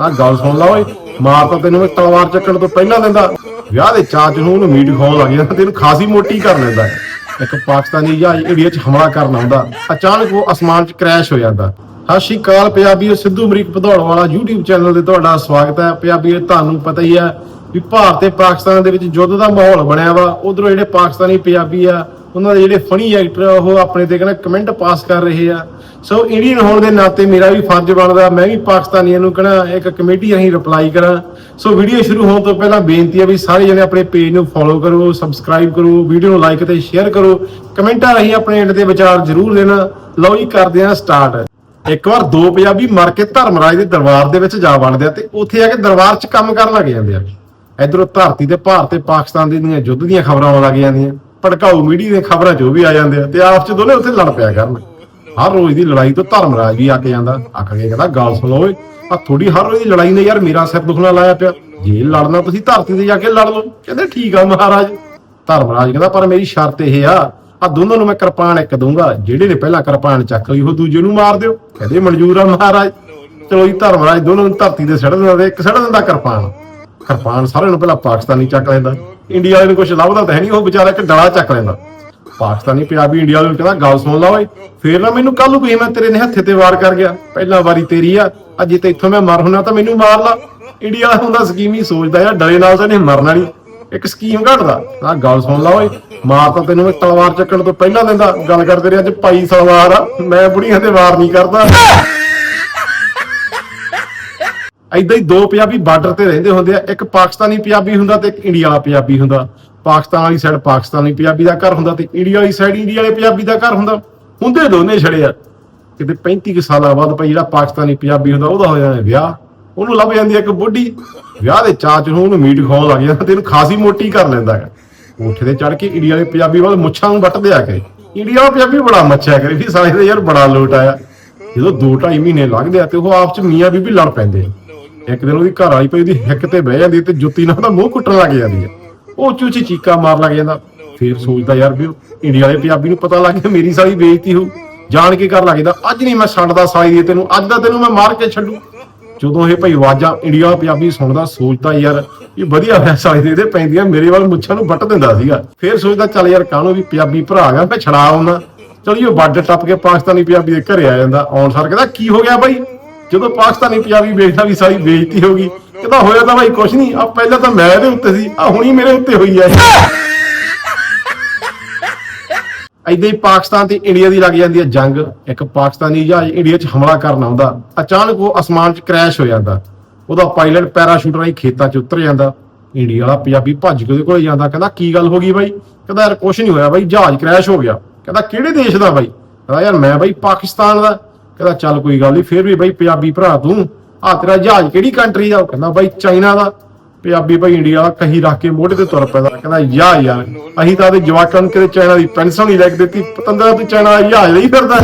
ਆ ਗੱਲ ਸੁਣ ਲਾ ਓਏ, ਮਾਰ ਤਾਂ ਤੈਨੂੰ ਮੈਂ ਤਲਵਾਰ ਚੱਕਣ ਤੋਂ ਪਹਿਲਾਂ ਦਿੰਦਾ। ਵਿਆਹ ਦੇ ਚਾਚ ਨੂੰ ਉਹਨੂੰ ਮੀਟ ਖਾਉਣ ਲੱਗ ਜਾਂਦਾ, ਤੈਨੂੰ ਖਾਸੀ ਮੋਟੀ ਕਰ ਲੈਂਦਾ। ਇੱਕ ਪਾਕਿਸਤਾਨੀ ਜਹਾਜ਼ ਇੰਡੀਆ 'ਚ ਹਮਲਾ ਕਰਨ ਆਉਂਦਾ। ਅਚਾਨਕ ਉਹ ਅਸਮਾਨ 'ਚ ਕ੍ਰੈਸ਼ ਹੋ ਜਾਂਦਾ। ਸਤਿ ਸ਼੍ਰੀ ਅਕਾਲ ਪੰਜਾਬੀਓ ਸਿੱਧੂ ਅਮਰੀਕ ਭਦੌੜ ਵਾਲਾ YouTube ਚੈਨਲ ਤੇ ਤੁਹਾਡਾ ਸਵਾਗਤ ਹੈ। ਪੰਜਾਬੀਓ ਤੁਹਾਨੂੰ ਪਤਾ ਹੀ ਹੈ ਵੀ ਭਾਰਤ ਤੇ ਪਾਕਿਸਤਾਨ ਦੇ ਵਿੱਚ ਯੁੱਧ ਦਾ ਮਾਹੌਲ ਬਣਿਆ ਵਾ। ਉਧਰੋਂ ਜਿਹੜੇ ਪਾਕਿਸਤਾਨੀ ਪੰਜਾਬੀ ਆ ਉਹਨਾਂ ਦੇ ਜਿਹੜੇ ਫਨੀ ਐਕਟਰ ਆ, ਉਹ ਆਪਣੇ ਤੇ ਕਹਿੰਦਾ ਕਮੈਂਟ ਪਾਸ ਕਰ ਰਹੇ ਆ। ਸੋ ਇੰਡੀਅਨ ਹੋਣ ਦੇ ਨਾਤੇ ਮੇਰਾ ਵੀ ਫਰਜ਼ ਬਣਦਾ, ਮੈਂ ਵੀ ਪਾਕਿਸਤਾਨੀਆਂ ਨੂੰ ਕਹਣਾ ਇੱਕ ਕਮੇਟੀ ਰਾਹੀਂ ਰਿਪਲਾਈ ਕਰਾਂ। ਸੋ ਵੀਡੀਓ ਸ਼ੁਰੂ ਹੋਣ ਤੋਂ ਪਹਿਲਾਂ ਬੇਨਤੀ ਆ ਵੀ ਸਾਰੇ ਜਣੇ ਆਪਣੇ ਪੇਜ ਨੂੰ ਫੋਲੋ ਕਰੋ ਸਬਸਕ੍ਰਾਈਬ ਕਰੋ ਵੀਡੀਓ ਨੂੰ ਲਾਈਕ ਤੇ ਸ਼ੇਅਰ ਕਰੋ। ਕਮੈਂਟਾਂ ਰਾਹੀਂ ਆਪਣੇ ਐਂਡ ਦੇ ਵਿਚਾਰ ਜ਼ਰੂਰ ਦੇਣਾ। ਲਓ ਜੀ, ਕਰਦੇ ਹਾਂ ਸਟਾਰਟ ਇੱਕ ਵਾਰ ਦੋ ਪੰਜਾਬੀ ਮਰ ਕੇ ਧਰਮਰਾਜ ਦੇ ਦਰਬਾਰ ਦੇ ਵਿੱਚ ਜਾ ਵੜਦੇ ਆ ਤੇ ਉੱਥੇ ਆ ਕੇ ਦਰਬਾਰ 'ਚ ਕੰਮ ਕਰਨ ਲੱਗ ਜਾਂਦੇ ਆ। ਇਧਰੋਂ ਧਰਤੀ ਤੇ ਭਾਰਤ ਤੇ ਪਾਕਿਸਤਾਨ ਦੀ ਦੀਆਂ ਯੁੱਧ ਦੀਆਂ ਖਬਰਾਂ ਆਉਣ ਲੱਗ ਜਾਂਦੀਆਂ। ਭੜਕਾਊ ਮੀਡੀਆ ਦੀਆਂ ਖਬਰਾਂ 'ਚ ਉਹ ਵੀ ਆ ਜਾਂਦੇ ਆ ਤੇ ਆਪਸ 'ਚ ਦੋਨੇ ਉੱਥੇ ਲੜ ਪਿਆ ਕਰਨ ਹਰ ਰੋਜ਼ ਦੀ ਲੜਾਈ ਤੋਂ ਧਰਮਰਾਜ ਵੀ ਆ ਕੇ ਜਾਂਦਾ। ਆਖ ਕੇ ਕਹਿੰਦਾ, ਗੱਲ ਸੁਣੋ ਓਏ ਆ ਥੋੜੀ ਹਰ ਰੋਜ਼ ਦੀ ਲੜਾਈ ਨੇ ਯਾਰ, ਮੇਰਾ ਸਿਰ ਦੁਖਣਾ ਲਾਇਆ ਪਿਆ। ਜੇ ਲੜਨਾ ਤੁਸੀਂ ਧਰਤੀ ਤੇ ਜਾ ਕੇ ਲੜ ਲਓ। ਕਹਿੰਦੇ, ਠੀਕ ਆ ਮਹਾਰਾਜ। ਧਰਮਰਾਜ ਕਹਿੰਦਾ, ਪਰ ਮੇਰੀ ਸ਼ਰਤ ਇਹ ਆ ਆ ਦੋਨਾਂ ਨੂੰ ਮੈਂ ਕਿਰਪਾਨ ਇੱਕ ਦੂੰਗਾ ਜਿਹੜੇ ਨੇ ਪਹਿਲਾਂ ਕਿਰਪਾਨ ਚੱਕ ਲਈ, ਉਹ ਦੂਜੇ ਨੂੰ ਮਾਰ ਦਿਓ। ਕਹਿੰਦੇ, ਮਨਜ਼ੂਰ ਆ ਮਹਾਰਾਜ। ਚਲੋ ਜੀ ਧਰਮਰਾਜ ਦੋਨੋਂ ਨੂੰ ਧਰਤੀ ਤੇ ਸੜ ਦਿੰਦਾ ਤੇ ਇੱਕ ਸੜ ਦਿੰਦਾ ਕਿਰਪਾਨ। ਕਿਰਪਾਨ ਸਾਰਿਆਂ ਨੂੰ ਪਹਿਲਾਂ ਪਾਕਿਸਤਾਨੀ ਚੱਕ ਲੈਂਦਾ। ਇੰਡੀਆ ਵਾਲੇ ਨੂੰ ਕੁਝ ਲੱਭਦਾ ਤਾਂ ਹੈ ਨਹੀਂ ਉਹ ਵਿਚਾਰਾ ਇੱਕ ਡਲਾ ਚੱਕ ਲੈਂਦਾ। ਪਾਕਿਸਤਾਨੀ ਪੰਜਾਬੀ ਇੰਡੀਆ ਵਾਲੇ ਨੂੰ ਕਹਿੰਦਾ, ਗੱਲ ਸੁਣ ਲਾ ਓਏ, ਫੇਰ ਨਾ ਮੈਨੂੰ ਕੱਲ ਨੂੰ ਕੋਈ ਮੈਂ ਤੇਰੇ ਨੇ ਹੱਥੇ ਤੇ ਵਾਰ ਕਰ ਗਿਆ। ਪਹਿਲਾਂ ਵਾਰੀ ਤੇਰੀ ਆ, ਅੱਜ ਤੇ ਇੱਥੋਂ ਮੈਂ ਮਰ ਹੁਣਾ ਤਾਂ ਮੈਨੂੰ ਮਾਰ ਲਾ। ਇੰਡੀਆ ਵਾਲਾ ਹੁੰਦਾ ਸਕੀਮ ਹੀ ਸੋਚਦਾ ਯਾਰ ਡਲੇ ਨਾਲ ਤਾਂ ਨਹੀਂ ਮਰਨਾ ਨਹੀਂ ਇੱਕ ਸਕੀਮ ਘਟਦਾ ਆ ਗੱਲ ਸੁਣ ਲਾ ਓਏ, ਮਾਰ ਤਾਂ ਤੈਨੂੰ ਮੈਂ ਤਲਵਾਰ ਚੱਕਣ ਤੋਂ ਪਹਿਲਾਂ ਦਿੰਦਾ। ਗੱਲ ਕਰ ਰਿਹਾ, ਅੱਜ ਭਾਈ ਸਲਵਾਰ ਆ, ਮੈਂ ਬੁੜੀਆਂ ਤੇ ਵਾਰ ਨਹੀਂ ਕਰਦਾ। ਐਦਾਂ ਹੀ ਦੋ ਪੰਜਾਬੀ ਬਾਰਡਰ ਤੇ ਰਹਿੰਦੇ ਹੁੰਦੇ ਆ, ਇੱਕ ਪਾਕਿਸਤਾਨੀ ਪੰਜਾਬੀ ਹੁੰਦਾ ਤੇ ਇੱਕ ਇੰਡੀਆ ਵਾਲਾ ਪੰਜਾਬੀ ਹੁੰਦਾ। ਪਾਕਿਸਤਾਨ ਵਾਲੀ ਸਾਈਡ ਪਾਕਿਸਤਾਨੀ ਪੰਜਾਬੀ ਦਾ ਘਰ ਹੁੰਦਾ ਤੇ ਇੰਡੀਆ ਵਾਲੀ ਸਾਈਡ ਇੰਡੀਆ ਵਾਲੇ ਪੰਜਾਬੀ ਦਾ ਘਰ ਹੁੰਦਾ। ਹੁੰਦੇ ਦੋਨੇ ਛੜੇ ਆ। ਕਿਤੇ 35 ਕੁ ਸਾਲਾਂ ਬਾਅਦ ਭਾਈ ਜਿਹੜਾ ਪਾਕਿਸਤਾਨੀ ਪੰਜਾਬੀ ਹੁੰਦਾ, ਉਹਦਾ ਹੋ ਜਾਣਾ ਵਿਆਹ। ਉਹਨੂੰ ਲੱਭ ਜਾਂਦੀ ਆ ਇੱਕ ਬੁੱਢੀ। ਵਿਆਹ ਦੇ ਚਾਚ ਨੂੰ ਉਹਨੂੰ ਮੀਟ ਖਾਉਣ ਲੱਗ ਜਾਂਦਾ ਤੇ ਇਹਨੂੰ ਖਾਸੀ ਮੋਟੀ ਕਰ ਲੈਂਦਾ ਹੈ। ਉੱਥੇ ਤੇ ਚੜ ਕੇ ਇੰਡੀਆ ਵਾਲੇ ਪੰਜਾਬੀ ਵੱਲ ਮੁੱਛਾਂ ਨੂੰ ਵੱਟਦੇ ਆ ਕੇ। ਇੰਡੀਆ ਵਾਲਾ ਪੰਜਾਬੀ ਬੜਾ ਮੱਛਿਆ ਕਰੇ ਵੀ ਸਾਰੇ ਦੇ ਯਾਰ ਬੜਾ ਲੋਟ ਆਇਆ। ਜਦੋਂ 2.5 ਮਹੀਨੇ ਲੱਗਦੇ ਆ ਤੇ ਉਹ ਆਪਸ ਚ ਮੀਆਂ ਬੀਬੀ ਲੜ ਪੈਂਦੇ ਆ। ਇੱਕ ਦਿਨ ਉਹਦੀ ਘਰ ਵਾਲੀ ਪਈ ਉਹਦੀ ਹਿੱਕ ਤੇ ਬਹਿ ਜਾਂਦੀ ਤੇ ਜੁੱਤੀ ਨਾਲ ਉਹਦਾ ਮੂੰਹ ਕੁੱਟਣ ਲੱਗ ਜਾਂਦੀ ਹੈ ਉਹ ਚੂਚੀ ਚੀਕਾ ਮਾਰ ਲੱਗ ਜਾਂਦਾ। ਫੇਰ ਸੋਚਦਾ ਯਾਰ ਵੀ ਇੰਡੀਆ ਵਾਲੇ ਪੰਜਾਬੀ ਨੂੰ ਪਤਾ ਲੱਗ ਗਿਆ ਮੇਰੀ ਸਾਲੀ ਬੇਇੱਜ਼ਤੀ ਹੋ ਜਾਣ ਕੇ ਕਰ ਲੱਗਦਾ ਅੱਜ ਨਹੀਂ ਮੈਂ ਛੱਡਦਾ ਸਾਲੀ ਦੀ ਤੈਨੂੰ, ਅੱਜ ਦਾ ਤੈਨੂੰ ਮੈਂ ਮਾਰ ਕੇ ਛੱਡੂ। ਜਦੋਂ ਇਹ ਭਾਈ ਆਵਾਜ਼ਾਂ ਇੰਡੀਆ ਵਾਲਾ ਪੰਜਾਬੀ ਸੁਣਦਾ, ਸੋਚਦਾ ਯਾਰ ਇਹ ਵਧੀਆ ਹੋਇਆ ਸਾਲੀ ਦੇ ਇਹਦੇ ਪੈਂਦੀਆਂ, ਮੇਰੇ ਵੱਲ ਮੁੱਛਾਂ ਨੂੰ ਵੱਟ ਦਿੰਦਾ ਸੀਗਾ। ਫੇਰ ਸੋਚਦਾ ਚੱਲ ਯਾਰ ਕਾਹਨੂੰ ਵੀ ਪੰਜਾਬੀ ਭਰਾ ਗਾ ਮੈਂ ਛੜਾ ਆਉਣਾ ਚਲਿਓ ਬਾਰਡਰ ਟੱਪ ਕੇ ਪਾਕਿਸਤਾਨੀ ਪੰਜਾਬੀ ਦੇ ਘਰੇ ਆ ਜਾਂਦਾ। ਆਉਣ ਸਾਰ ਕਹਿੰਦਾ, ਕੀ ਹੋ ਗਿਆ ਬਾਈ? ਜਦੋਂ ਪਾਕਿਸਤਾਨੀ ਪੰਜਾਬੀ ਵੇਖਦਾ ਵੀ ਸਾਰੀ ਬੇਇੱਜ਼ਤੀ ਹੋ ਗਈ ਕਹਿੰਦਾ ਹੋਇਆ ਤਾਂ ਭਾਈ ਕੁਛ ਨਹੀਂ ਆ ਪਹਿਲਾਂ ਤਾਂ ਮੈਂ ਇਹਦੇ ਉੱਤੇ ਸੀ ਆ ਹੁਣੀ ਮੇਰੇ ਉੱਤੇ ਹੋਈ ਆ। ਏਦਾਂ ਹੀ ਪਾਕਿਸਤਾਨ ਤੇ ਇੰਡੀਆ ਦੀ ਲੱਗ ਜਾਂਦੀ ਹੈ ਜੰਗ, ਇੱਕ ਪਾਕਿਸਤਾਨੀ ਜਹਾਜ਼ ਇੰਡੀਆ 'ਚ ਹਮਲਾ ਕਰਨ ਆਉਂਦਾ, ਅਚਾਨਕ ਉਹ ਅਸਮਾਨ 'ਚ ਕ੍ਰੈਸ਼ ਹੋ ਜਾਂਦਾ, ਉਹਦਾ ਪਾਇਲਟ ਪੈਰਾਸ਼ੂਟ ਰਾਹੀਂ ਖੇਤਾਂ 'ਚ ਉਤਰ ਜਾਂਦਾ, ਇੰਡੀਆ ਵਾਲਾ ਪੰਜਾਬੀ ਭੱਜ ਕੇ ਉਹਦੇ ਕੋਲ ਜਾਂਦਾ, ਕਹਿੰਦਾ ਕੀ ਗੱਲ ਹੋ ਗਈ ਬਾਈ? ਕਹਿੰਦਾ ਯਾਰ ਕੁਛ ਨਹੀਂ ਹੋਇਆ ਬਾਈ, ਜਹਾਜ਼ ਕ੍ਰੈਸ਼ ਹੋ ਗਿਆ। ਕਹਿੰਦਾ ਕਿਹੜੇ ਦੇਸ਼ ਦਾ ਬਾਈ? ਕਹਿੰਦਾ ਯਾਰ ਮੈਂ ਬਾਈ ਪਾਕਿਸਤਾਨ ਦਾ। ਕਹਿੰਦਾ, ਚੱਲ ਕੋਈ ਗੱਲ ਨਹੀਂ ਫਿਰ ਵੀ ਬਾਈ ਪੰਜਾਬੀ ਭਰਾ ਤੂੰ। ਆ ਤੇਰਾ ਜਹਾਜ਼ ਕਿਹੜੀ ਕੰਟਰੀ ਦਾ? ਉਹ ਕਹਿੰਦਾ, ਬਾਈ ਚਾਈਨਾ ਦਾ। ਪੰਜਾਬੀ ਭਾਈ ਇੰਡੀਆ ਦਾ ਕਹੀ ਰੱਖ ਕੇ ਮੋਢੇ ਤੇ ਤੁਰ ਪੈਂਦਾ। ਕਹਿੰਦਾ, ਯਾ ਯਾਰ, ਅਸੀਂ ਤਾਂ ਉਹਦੇ ਜਵਾਕਾਂ ਨੂੰ ਕਿਤੇ ਚਾਈਨਾ ਦੀ ਪੈਨਸ਼ਨ ਨਹੀਂ ਲੈ ਕੇ ਦਿੱਤੀ। ਪਤੰਦਰਾ, ਤੂੰ ਚਾਈਨਾ ਦਾ ਜਹਾਜ਼ ਲਈ ਫਿਰਦਾ।